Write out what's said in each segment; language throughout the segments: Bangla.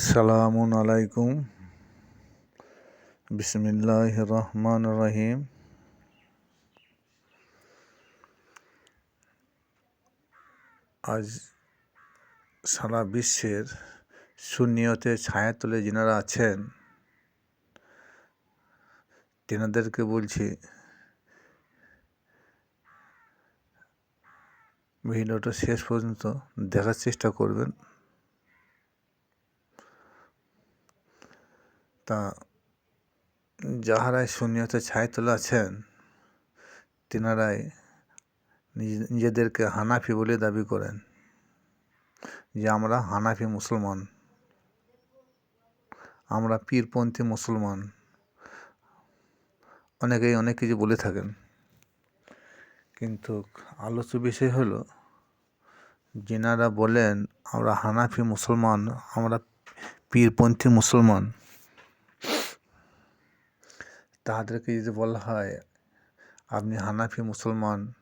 সালামুন আলাইকুম। বিসমিল্লাহ রহমান রহিম। আজ সারা বিশ্বের শূন্যতে ছায়াতলে যিনারা আছেন, তেনাদেরকে বলছি, ভিডিওটা শেষ পর্যন্ত দেখার চেষ্টা করবেন। তা যাহারাই শূন্যতে ছায় তোলা আছেন তেনারাই নিজেদেরকে হানাফি বলে দাবি করেন যে, আমরা হানাফি মুসলমান। আমরা পীরপন্থী মুসলমান। অনেকেই অনেক কিছু বলে থাকেন। কিন্তু আলোচ্য বিষয় হলো, যেনারা বলেন, আমরা হানাফি মুসলমান, আমরা পীরপন্থী মুসলমান। তাদেরকে যদি বলা হয়, আপনি হানাফি মুসলমান,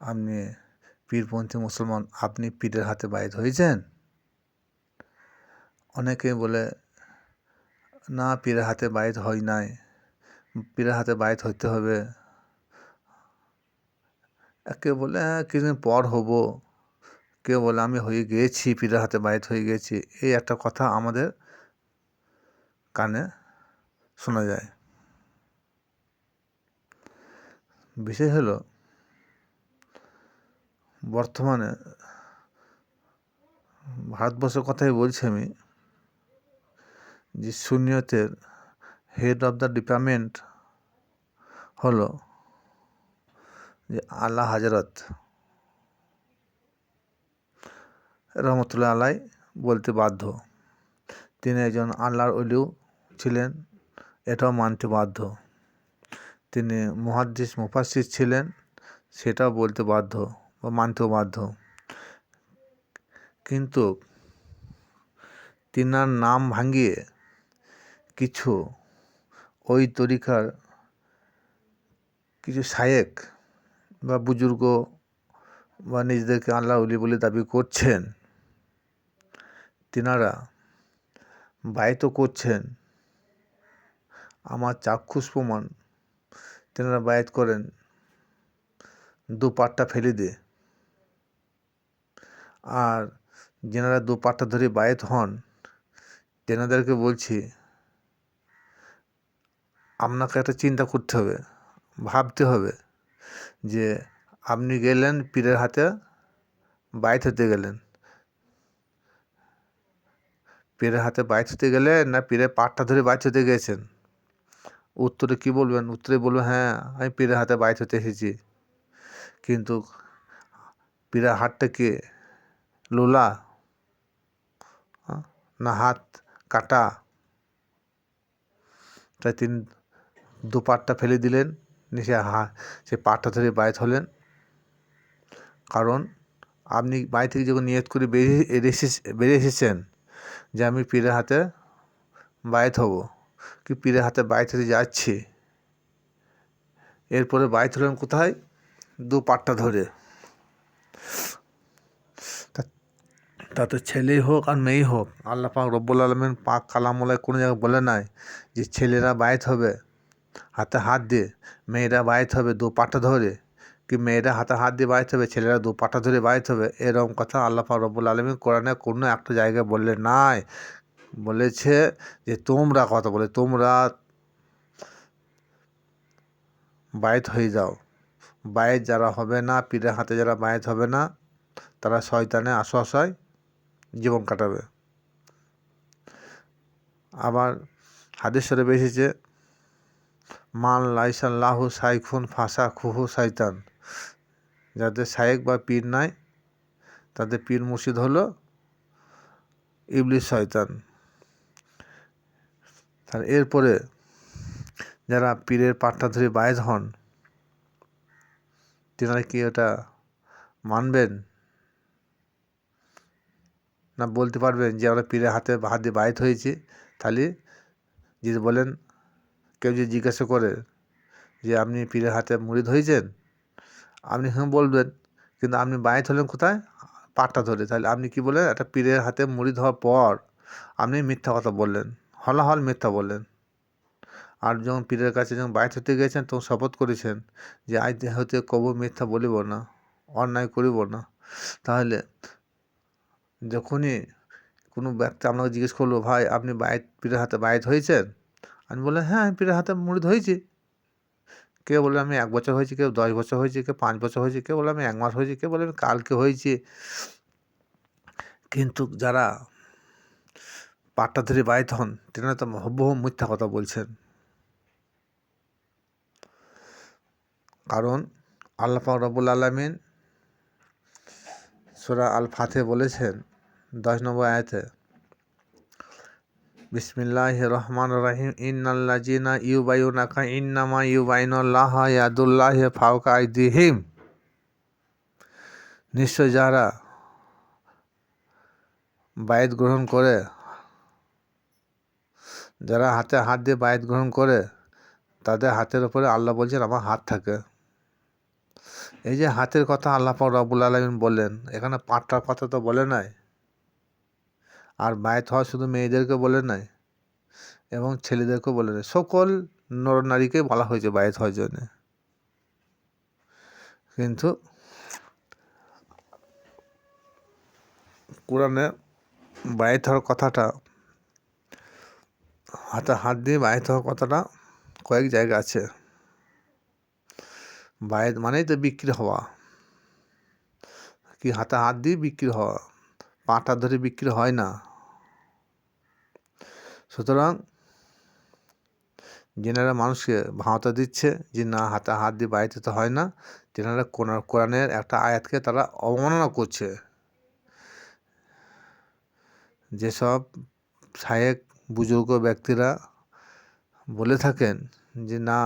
আপনি পীরপন্থী মুসলমান, আপনি পীরের হাতে বাইদ হয়েছেন? অনেকে বলে, না, পীরের হাতে বাইদ হয় নাই। পীরের হাতে বাইদ হইতে হবে। একে বলে হ্যাঁ কিছুদিন পর হব। কেউ বলে, আমি হয়ে গিয়েছি, পীরের হাতে বাইত হয়ে গেছি এই একটা কথা আমাদের কানে শোনা যায়। বিষয় হলো বর্তমানে ভারতবর্ষের কথাই বলছি আমি যে সুনিয়তের হেড অফ দ্য ডিপার্টমেন্ট হলো যে আল্লাহ হাজরত রহমতুল্লাহ আলাই বলতে বাধ্য। তিনি একজন আল্লাহর অলিও ছিলেন, এটাও মানতে বাধ্য। তিনি মহাদ্দিস মুফাসির ছিলেন, সেটাও বলতে বাধ্য বা মানতেও বাধ্য। কিন্তু তিনার নাম ভাঙিয়ে কিছু ওই তরিকার কিছু শায়েক বা বুজুর্গ বা নিজেদেরকে আল্লাহ উলি বলে দাবি করছেন, তিনারা বায়িত করছেন, আমার চাক্ষুষ প্রমাণ তেনারা বায়াত করেন, দু পাটটা ফেলে দিয়ে। আর যেনারা দু পাটটা ধরে বায়াত হন, তেনাদেরকে বলছি, আপনাকে একটা চিন্তা করতে হবে, ভাবতে হবে যে আপনি গেলেন পীরের হাতে বাইত হতে গেলেন। পীরের হাতে বাইত হতে গেলে না পীরের পাটটা ধরে বাইত হতে গেছেন? উত্তরে কি বলবেন? উত্তরে বলবেন হ্যাঁ আমি পীরের হাতে বাইত হতে এসেছি। কিন্তু পীরের হাতটা কে লোলা? না, হাত কাটা। তাই তিনি দু পাটটা ফেলে দিলেন নিচে হা, সে পাটটা ধরে বাইত হলেন। কারণ আপনি বাড়ি থেকে যখন নিয়ত করে বেরিয়ে বেরিয়ে এসেছেন যে আমি পীরের হাতে বাইত হব কি পীরের হাতে হতে যাচ্ছি? এরপরে বাইত হলেন কোথায়? দু পাটটা ধরে। তাতে ছেলেই হোক আর মেয়েই হোক, আল্লাহ পাক রব্বুল আলমিন পাক কালামলায় কোনো জায়গায় বলে নাই যে ছেলেরা বাইত হবে হাতে হাত দিয়ে। মেয়েরা বাইত হবে দু পাটা ধরে। কি মেয়েরা হাতে হাত দিয়ে বাইতে হবে ছেলেরা দু পাটা ধরে বাইতে হবে এরকম কথা আল্লাহ পাক রব্বুল আলমিন কোরআনে কোনো একটা জায়গায় বললে নাই। বলেছে যে তোমরা, কথা বলে, তোমরা বাইত হয়ে যাও। বায়েত যারা হবে না, পীরের হাতে যারা বায়েত হবে না, তারা শয়তানে আশায় জীবন কাটাবে। আবার হাদিসরে এসেছে, মান লাইসাল্লাহু সাইখুন ফাঁসা খুহু শয়তান। যাদের শায়েক বা পীর নাই, তাদের পীর মুর্শিদ হলো ইবলিশ শয়তান। তাহলে এরপরে যারা পীরের পাট্টা ধরে বায়জ হন, তেনারা কি ওটা মানবেন? না বলতে পারবেন যে আমরা পীরের হাতে হাত দিয়ে বায়ত হয়েছি? তাহলে যদি বলেন, কেউ যদি জিজ্ঞাসা করে যে আপনি পীরের হাতে মুড়িদ হয়েছেন আপনি হ্যাঁ বলবেন, কিন্তু আপনি বায়ত হলেন কোথায়? পাটটা ধরে। তাহলে আপনি কি বলেন, একটা পীরের হাতে মুড়ি হওয়ার পর আপনি মিথ্যা কথা বললেন। হলাহল মিথ্যা বললেন। আর যখন পীরের কাছে যখন বাইর হতে গেছেন তখন শপথ করেছেন যে, আজ হতে কবু মিথ্যা বলিব না, অন্যায় করিব না, তাহলে যখনই কোনো ব্যক্তি আপনাকে জিজ্ঞেস করল, ভাই, আপনি বাইত পীরের হাতে বাইত হয়েছেন? আমি বললাম হ্যাঁ আমি পীরের হাতে মুড়ি হয়েছি। কেউ বলবে আমি এক বছর হয়েছি। কেউ দশ বছর হয়েছে, কেউ পাঁচ বছর হয়েছে, কেউ বলে আমি এক মাস হয়েছি। কেউ বলে আমি কালকে হয়েছি। কিন্তু যারা পাট্টা ধরে বাইত হন তেনারা তো হুবহু মিথ্যা কথা বলছেন। কারণ আল্লাহ পাক রব্বুল আলমিন সুরা আল ফাতে বলেছেন, দশ নম্বর আয়াতে বিসমিল্লাহ রহমান রাহিম ইন্নাল্লাজিনা ইউবাইউনাকা ইন্নামা ইউবাইনুল্লাহ ইয়াদুল্লাহ ফাউকা আইদিহিম। নিশ্চয় যারা বায়ত গ্রহণ করে যারা হাতে হাত দিয়ে বায়ত গ্রহণ করে, তাদের হাতের উপরে আল্লাহ বলছেন, আমার হাত থাকে। এই যে হাতের কথা আল্লাহ পাক রব্বুল আলমিন বললেন, এখানে পাঁচটার কথা তো বলে নাই। আর বায়ত হওয়া শুধু মেয়েদেরকে বলে নাই, এবং ছেলেদেরকেও বলে নাই। সকল নর নারীকে বলা হয়েছে বায়ত হওয়ার জন্য। কিন্তু কোরআনে বায়ত হওয়ার কথাটা হাতে হাত দিয়ে বায়ত হওয়ার কথাটা কয়েক জায়গা আছে। বায়ত মানেই তো বিক্রি হওয়া। কি হাতে হাত দিয়ে বিক্রি হওয়া? পাটা ধরে বিক্রি হয় না। সুতরাং যেনারা মানুষকে ভাঁওতা দিচ্ছে যে না হাতে হাত দিয়ে বাড়িতে তো হয় না তেনারা কোরআনের একটা আয়াতকে তারা অবমাননা করছে। যেসব শায়েক বুজুর্গ ব্যক্তিরা বলে থাকেন যে, না,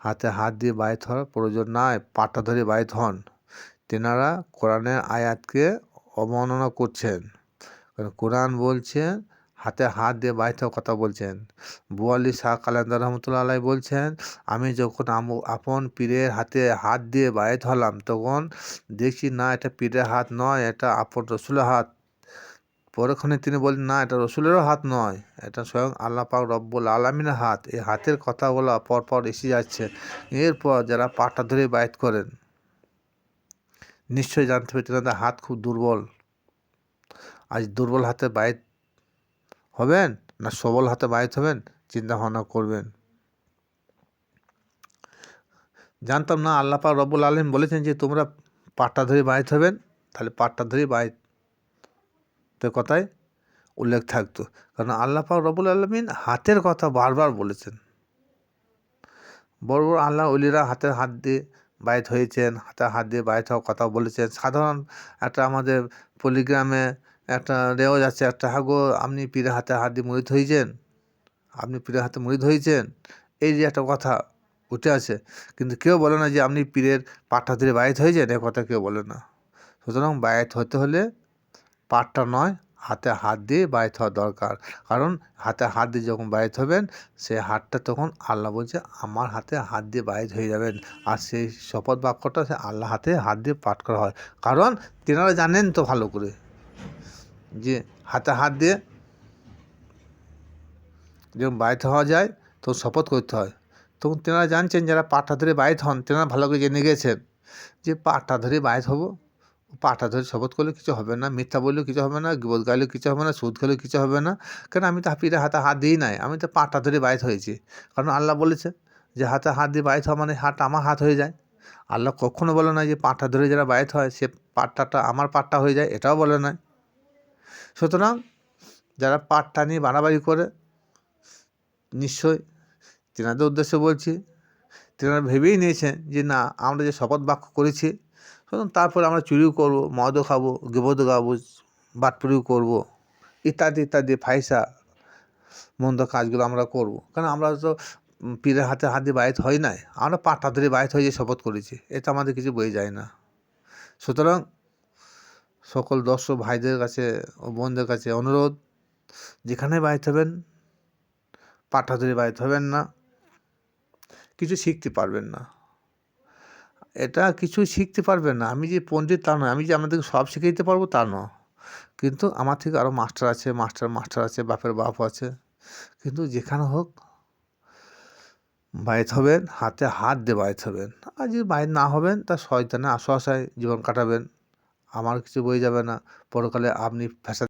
হাতে হাত দিয়ে বাইত হওয়ার প্রয়োজন নাই, পাটা ধরে বাইত হন। তেনারা কোরআনের আয়াতকে অবমাননা করছেন। কারণ কোরআন বলছেন হাতে হাত দিয়ে বাইত হওয়ার কথা বলছেন। বুয়ালি শাহ কালান্দার রহমতুল্লা আলাই বলছেন, আমি যখন আপন পীরের হাতে হাত দিয়ে বাইত হলাম, তখন দেখছি, না, এটা পীরের হাত নয়, এটা আপন রসুলের হাত। পরক্ষণে তিনি বললেন, না, এটা রসুলেরও হাত নয়। এটা স্বয়ং আল্লাহ পাক রব্বুল আলমিনের হাত। এই হাতের কথাগুলো পরপর এসে যাচ্ছে। এরপর যারা পাটা ধরে বাইত করেন, নিশ্চয়ই জানতে হবে তেনাদের হাত খুব দুর্বল। আজ দুর্বল হাতে বাইত হবেন না সবল হাতে বাইত হবেন? চিন্তা ভাবনা করবেন। জানতাম না আল্লাহ পাক রব্বুল আলম বলেছেন যে, তোমরা পাটটা ধরে বাইত হবেন? তাহলে পাটটা ধরে বাইত কথায় উল্লেখ থাকতো। কারণ আল্লাহ পাক রবুল আলমিন হাতের কথা বারবার বলেছেন। বড় বড় আল্লাহ অলিরা হাতের হাত দিয়ে বাইত হয়েছেন হাতে হাত দিয়ে বাইত হওয়ার কথা বলেছেন। সাধারণ একটা আমাদের পলিগ্রামে একটা রেওয়াজ আছে, একটা, হাগো, আপনি পীরে হাতে হাত দিয়ে মুড়িদ হয়েছেন আপনি পীরের হাতে মুড়িদ হয়েছেন এই যে একটা কথা উঠে আছে কিন্তু কেউ বলে না যে আপনি পীরের পাঠা ধরে বায়ত হয়েছেন এ কথা কেউ বলে না। সুতরাং বায়ত হতে হলে পাটটা নয়, হাতে হাত দিয়ে বাইত হওয়া দরকার। কারণ হাতে হাত দিয়ে যখন বাইত হবেন, সে হাতটা তখন আল্লাহ বলছে, আমার হাতে হাত দিয়ে বাইত হয়ে যাবেন আর সেই শপথ বাক্যটা সে আল্লাহ হাতে হাত দিয়ে পাঠ করা হয়। কারণ তেনারা জানেন তো ভালো করে যে হাতে হাত দিয়ে যখন বাইত হওয়া যায়, তখন শপথ করতে হয়। তখন তেনারা জানছেন, যারা পাটটা ধরে বাইত হন, তেনারা ভালো করে জেনে গেছেন যে পাটটা ধরে বাইত হব। পাটা ধরে শপথ করলে কিছু হবে না, মিথ্যা বললেও কিছু হবে না গিবত গাইলেও কিছু হবে না, সুদ খেলেও কিছু হবে না। কেন আমি তো হাফিরে হাতে হাত দিই নাই, আমি তো পাটা ধরে বাইত হয়েছি। কারণ আল্লাহ বলেছে যে হাতে হাত দিয়ে বাইত হওয়া মানে হাত আমার হাত হয়ে যায়। আল্লাহ কখনো বলে না যে পাটা ধরে যারা বাইত হয় সে পাটটাটা আমার পাটটা হয়ে যায়, এটাও বলে না সুতরাং যারা পাটটা নিয়ে বাড়াবাড়ি করে নিশ্চয় তেনাদের উদ্দেশ্যে বলছি, তেনারা ভেবেই নিয়েছেন যে না, আমরা যে শপথ বাক্য করেছি সুতরাং তারপরে আমরা চুরিও করব, মদও খাব গেবদ গাবো বাটপুরিও করব, ইত্যাদি ইত্যাদি, ফাইসা, মন্দ কাজগুলো আমরা করব। কারণ আমরা তো পীরের হাতে হাত দিয়ে হয় নাই, আমরা পাটা ধরে বাইত হয়ে যে শপথ করেছি, এটা আমাদের কিছু বয়ে যায় না। সুতরাং সকল দর্শক ভাইদের কাছে ও বোনদের কাছে অনুরোধ, যেখানে বাইত হবেন পাটা ধরে বাইত হবেন না, কিছু শিখতে পারবেন না। এটা কিছু শিখতে পারবে না। আমি যে পণ্ডিত তা নয়, আমি যে আমাদেরকে সব শিখে দিতে পারব তা নয়। কিন্তু আমার থেকে আরও মাস্টার আছে, মাস্টার মাস্টার আছে, বাপের বাপ আছে। কিন্তু যেখানে হোক বাইত হবেন, হাতে হাত দিয়ে বাইত হবেন। আর যদি বাইত না হবেন, তা শয়তানে আশায় জীবন কাটাবেন। আমার কিছু বয়ে যাবে না। পরকালে আপনি ফ্যাসা